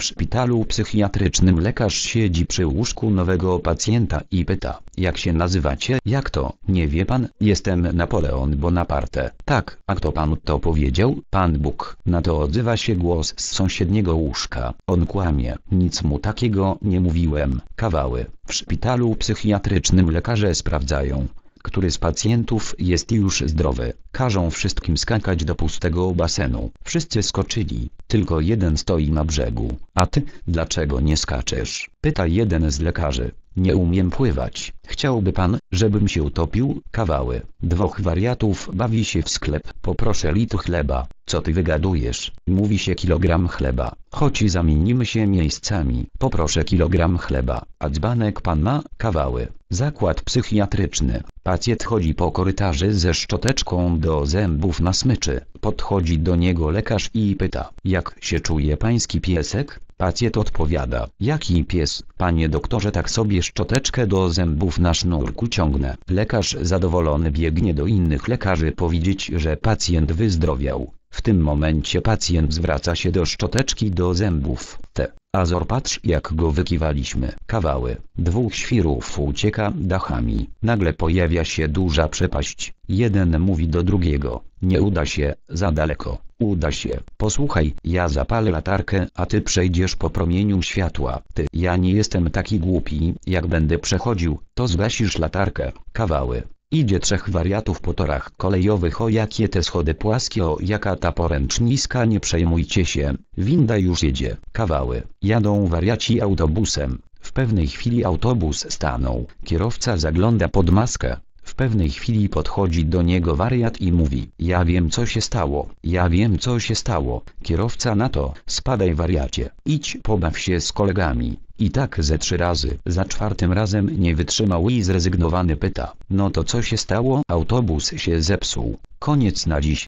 W szpitalu psychiatrycznym lekarz siedzi przy łóżku nowego pacjenta i pyta, jak się nazywacie? Jak to? Nie wie pan? Jestem Napoleon Bonaparte. Tak, a kto panu to powiedział? Pan Bóg. Na to odzywa się głos z sąsiedniego łóżka. On kłamie. Nic mu takiego nie mówiłem. Kawały. W szpitalu psychiatrycznym lekarze sprawdzają, który z pacjentów jest już zdrowy. Każą wszystkim skakać do pustego basenu. Wszyscy skoczyli, tylko jeden stoi na brzegu. A ty, dlaczego nie skaczesz? Pyta jeden z lekarzy. Nie umiem pływać. Chciałby pan, żebym się utopił? Kawały. Dwóch wariatów bawi się w sklep. Poproszę litr chleba. Co ty wygadujesz? Mówi się kilogram chleba. Choć zamienimy się miejscami. Poproszę kilogram chleba. A dzbanek pan ma? Kawały. Zakład psychiatryczny. Pacjent chodzi po korytarzu ze szczoteczką do zębów na smyczy. Podchodzi do niego lekarz i pyta, jak się czuje pański piesek? Pacjent odpowiada, jaki pies, panie doktorze tak sobie szczoteczkę do zębów na sznurku ciągnę. Lekarz zadowolony biegnie do innych lekarzy powiedzieć, że pacjent wyzdrowiał. W tym momencie pacjent zwraca się do szczoteczki do zębów. Te. Azor patrz jak go wykiwaliśmy. Kawały. Dwóch świrów ucieka dachami. Nagle pojawia się duża przepaść. Jeden mówi do drugiego. Nie uda się, za daleko. Uda się. Posłuchaj, ja zapalę latarkę, a ty przejdziesz po promieniu światła. Ty, ja nie jestem taki głupi, jak będę przechodził, to zgasisz latarkę. Kawały. Idzie trzech wariatów po torach kolejowych. O jakie te schody płaskie o jaka ta poręcz niska nie przejmujcie się, winda już jedzie, kawały, jadą wariaci autobusem, w pewnej chwili autobus stanął, kierowca zagląda pod maskę, w pewnej chwili podchodzi do niego wariat i mówi, ja wiem co się stało, ja wiem co się stało, kierowca na to, spadaj wariacie, idź pobaw się z kolegami. I tak ze trzy razy, za czwartym razem nie wytrzymał i zrezygnowany pyta, no to co się stało? Autobus się zepsuł, koniec na dziś.